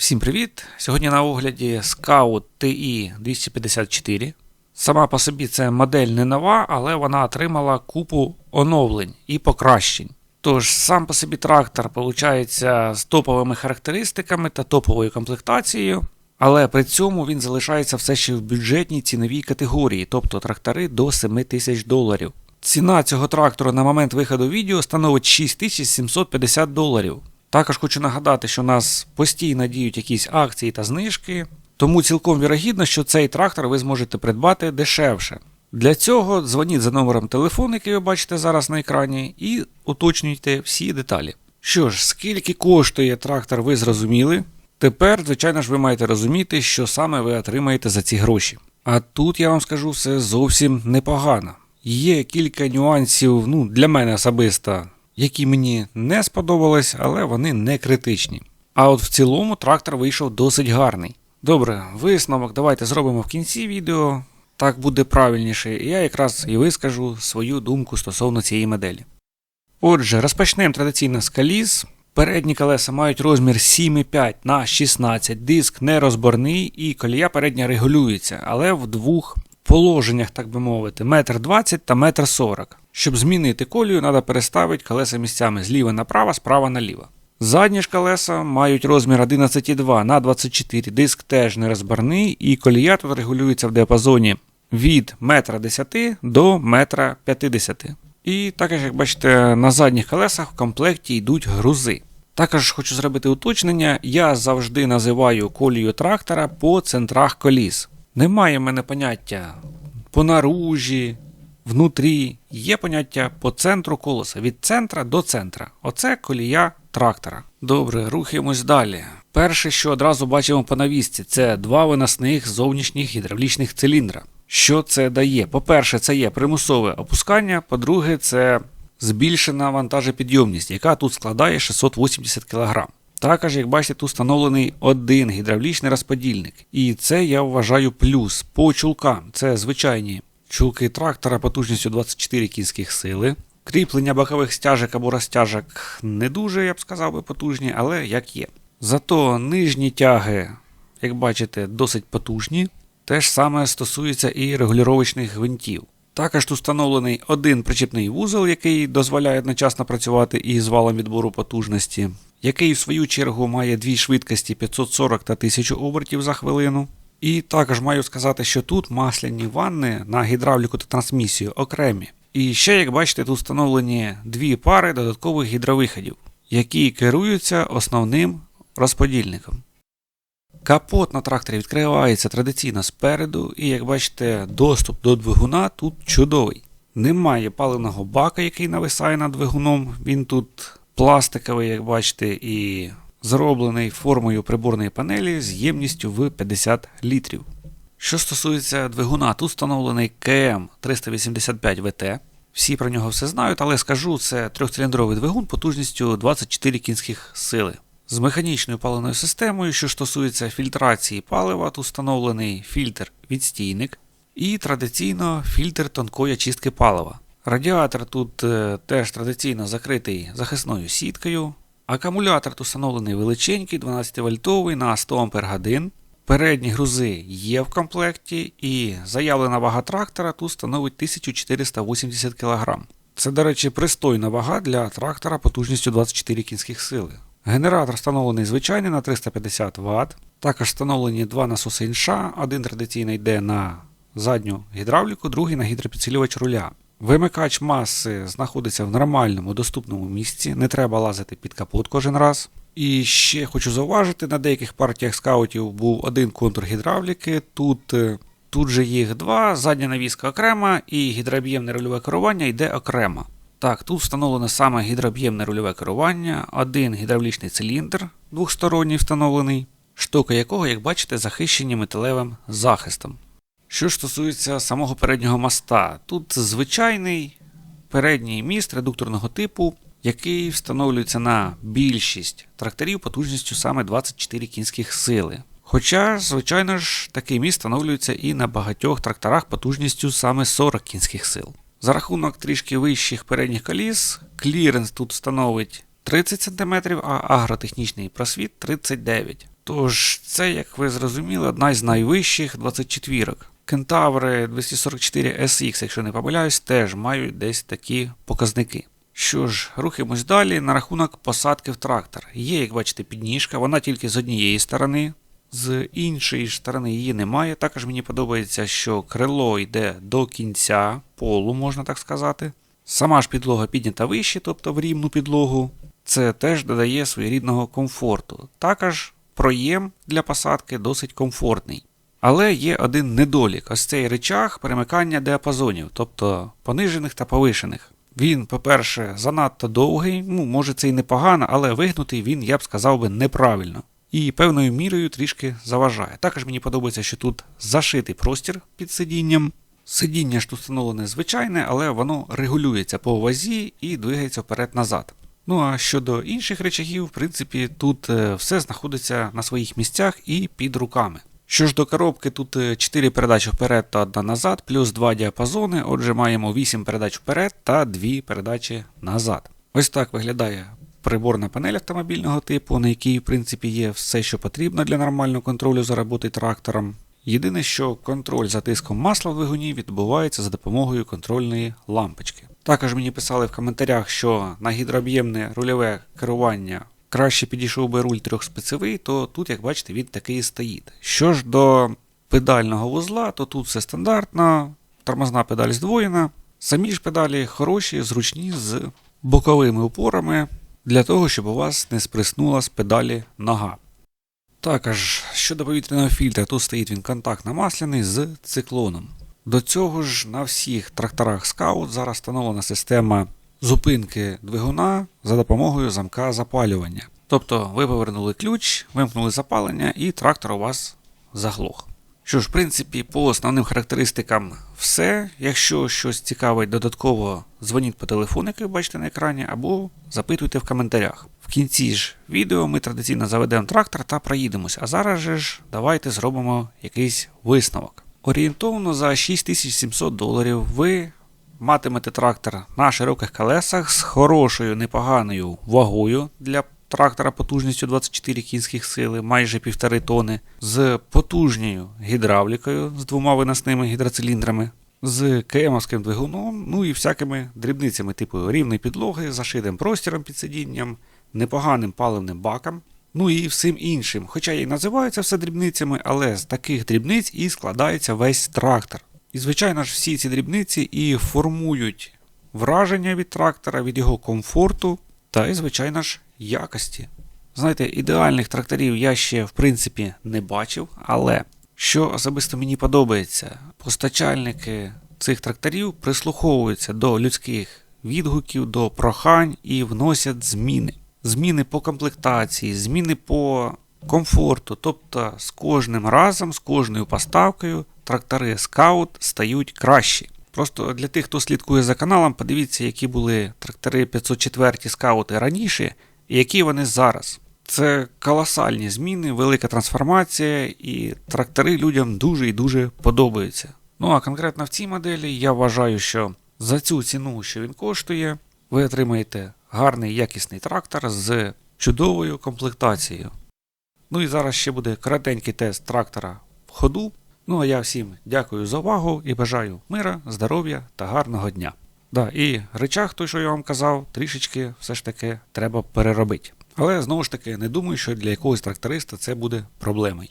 Всім привіт! Сьогодні на огляді Scout TI 254. Сама по собі це модель не нова, але вона отримала купу оновлень і покращень. Тож сам по собі трактор виходить з топовими характеристиками та топовою комплектацією, але при цьому він залишається все ще в бюджетній ціновій категорії, тобто трактори до 7 тисяч доларів. Ціна цього трактора на момент виходу відео становить 6750 доларів. Також хочу нагадати, що у нас постійно діють якісь акції та знижки, тому цілком вірогідно, що цей трактор ви зможете придбати дешевше. Для цього дзвоніть за номером телефону, який ви бачите зараз на екрані, і уточнюйте всі деталі. Що ж, скільки коштує трактор, ви зрозуміли. Тепер, звичайно ж, ви маєте розуміти, що саме ви отримаєте за ці гроші. А тут я вам скажу все зовсім непогано. Є кілька нюансів, ну, для мене особисто, які мені не сподобались, але вони не критичні. А от в цілому трактор вийшов досить гарний. Добре, висновок давайте зробимо в кінці відео. Так буде правильніше, і я якраз і вискажу свою думку стосовно цієї моделі. Отже, розпочнемо традиційно з каліз. Передні колеса мають розмір 7,5 на 16, диск нерозборний і колія передня регулюється, але в двох положеннях, так би мовити, 1,20 м та 1,40 м. Щоб змінити колію, треба переставити колеса місцями зліва направо, справа наліво. Задні ж колеса мають розмір 11,2 на 24, диск теж нерозборний, і колія тут регулюється в діапазоні від 1,10 м до 1,50 м. І також, як бачите, на задніх колесах в комплекті йдуть грузи. Також хочу зробити уточнення: я завжди називаю колію трактора по центрах коліс. Немає в мене поняття по наружі, внутрі. Є поняття по центру колеса від центра до центра. Оце колія трактора. Добре, рухаємось далі. Перше, що одразу бачимо по навісці, це два виносних зовнішніх гідравлічних циліндра. Що це дає? По-перше, це є примусове опускання, по-друге, це збільшена вантажопідйомність, яка тут складає 680 кг. Також, як бачите, тут встановлений один гідравлічний розподільник. І це я вважаю плюс. По чулкам це звичайні чулки трактора потужністю 24 кінських сили. Кріплення бокових стяжок або розтяжок не дуже, я б сказав би, потужні, але як є. Зато нижні тяги, як бачите, досить потужні. Те ж саме стосується і регулювачних гвинтів. Також тут встановлений один причіпний вузол, який дозволяє одночасно працювати із валом відбору потужності, який в свою чергу має дві швидкості 540 та 1000 обертів за хвилину. І також маю сказати, що тут масляні ванни на гідравліку та трансмісію окремі. І ще, як бачите, тут встановлені дві пари додаткових гідровиходів, які керуються основним розподільником. Капот на тракторі відкривається традиційно спереду, і як бачите, доступ до двигуна тут чудовий. Немає паливного бака, який нависає над двигуном. Він тут пластиковий, як бачите, і зроблений формою приборної панелі з ємністю в 50 літрів. Що стосується двигуна, тут встановлений КМ 385 ВТ. Всі про нього все знають, але скажу, це трьохциліндровий двигун потужністю 24 кінських сили. З механічною паливною системою, що стосується фільтрації палива, тут встановлений фільтр відстійник і традиційно фільтр тонкої очистки палива. Радіатор тут е, теж традиційно закритий захисною сіткою. Акумулятор тут встановлений величенький, 12 вольтовий на 100 Ах. Передні грузи є в комплекті, і заявлена вага трактора тут становить 1480 кг. Це, до речі, пристойна вага для трактора потужністю 24 кінських сили. Генератор встановлений звичайний на 350 Вт. Також встановлені два насоси інша. Один традиційно йде на задню гідравліку, другий на гідропідсилювач руля. Вимикач маси знаходиться в нормальному доступному місці, не треба лазити під капот кожен раз. І ще хочу зауважити, на деяких партіях скаутів був один контур гідравліки. Тут е, тут же їх два, задня навіска окрема і гідрооб'ємне рульове керування йде окремо. Так, тут встановлено саме гідрооб'ємне рульове керування, один гідравлічний циліндр двохсторонній встановлений, штоки якого, як бачите, захищені металевим захистом. Що ж стосується самого переднього моста, тут звичайний передній міст редукторного типу, який встановлюється на більшість тракторів потужністю саме 24 кінських сили. Хоча, звичайно ж, такий міст встановлюється і на багатьох тракторах потужністю саме 40 кінських сил. За рахунок трішки вищих передніх коліс, кліренс тут становить 30 см, а агротехнічний просвіт 39 см. Тож, це, як ви зрозуміли, одна із найвищих 24-ок. Кентаври 244 SX, якщо не помиляюсь, теж мають десь такі показники. Що ж, рухаємось далі на рахунок посадки в трактор. Є, як бачите, підніжка, вона тільки з однієї сторони, з іншої сторони її немає. Також мені подобається, що крило йде до кінця полу, можна так сказати. Сама ж підлога піднята вище, тобто в рівну підлогу. Це теж додає своєрідного комфорту. Також проєм для посадки досить комфортний. Але є один недолік: ось цей речах перемикання діапазонів, тобто понижених та повишених. Він, по-перше, занадто довгий, ну, може це і непогано, але вигнутий він, я б сказав би, неправильно. І певною мірою трішки заважає. Також мені подобається, що тут зашитий простір під сидінням. Сидіння ж тут встановлене звичайне, але воно регулюється по вазі і двигається вперед-назад. Ну а щодо інших речагів, в принципі, тут е, все знаходиться на своїх місцях і під руками. Що ж до коробки, тут 4 передачі вперед та 1 назад, плюс 2 діапазони, отже, маємо 8 передач вперед та 2 передачі назад. Ось так виглядає приборна панель автомобільного типу, на якій, в принципі, є все, що потрібно для нормального контролю за роботи трактором. Єдине, що контроль за тиском масла в двигуні відбувається за допомогою контрольної лампочки. Також мені писали в коментарях, що на гідрооб'ємне рульове керування краще підійшов би руль трьохспецевий, то тут, як бачите, він такий і стоїть. Що ж до педального вузла, то тут все стандартно, тормозна педаль здвоєна. Самі ж педалі хороші, зручні з боковими упорами для того, щоб у вас не сприснула з педалі нога. Також щодо повітряного фільтра, тут стоїть він контактно-масляний з циклоном. До цього ж на всіх тракторах Scout зараз встановлена система зупинки двигуна за допомогою замка запалювання. Тобто ви повернули ключ, вимкнули запалення і трактор у вас заглох. Що ж, в принципі, по основним характеристикам все. Якщо щось цікавить додатково, дзвоніть по телефону, який ви бачите на екрані, або запитуйте в коментарях. В кінці ж відео ми традиційно заведемо трактор та проїдемось. А зараз же ж давайте зробимо якийсь висновок. Орієнтовно за 6700 доларів ви матимете трактор на широких колесах з хорошою непоганою вагою для трактора потужністю 24 кінських сили, майже півтори тони, з потужною гідравлікою з двома виносними гідроциліндрами, з КМовським двигуном, ну і всякими дрібницями, типу рівної підлоги, зашитим простіром під сидінням, непоганим паливним баком. Ну і всім іншим. Хоча і називаються все дрібницями, але з таких дрібниць і складається весь трактор. І, звичайно ж, всі ці дрібниці і формують враження від трактора, від його комфорту та і, звичайно ж, якості. Знаєте, ідеальних тракторів я ще в принципі не бачив, але що особисто мені подобається, постачальники цих тракторів прислуховуються до людських відгуків, до прохань і вносять зміни. Зміни по комплектації, зміни по комфорту. Тобто з кожним разом, з кожною поставкою трактори Scout стають кращі. Просто для тих, хто слідкує за каналом, подивіться, які були трактори 504 скаути раніше і які вони зараз. Це колосальні зміни, велика трансформація, і трактори людям дуже і дуже подобаються. Ну а конкретно в цій моделі я вважаю, що за цю ціну, що він коштує, ви отримаєте гарний якісний трактор з чудовою комплектацією. Ну і зараз ще буде коротенький тест трактора в ходу. Ну а я всім дякую за увагу і бажаю мира, здоров'я та гарного дня. Да, і речах, той, що я вам казав, трішечки все ж таки треба переробити. Але знову ж таки не думаю, що для якогось тракториста це буде проблемою.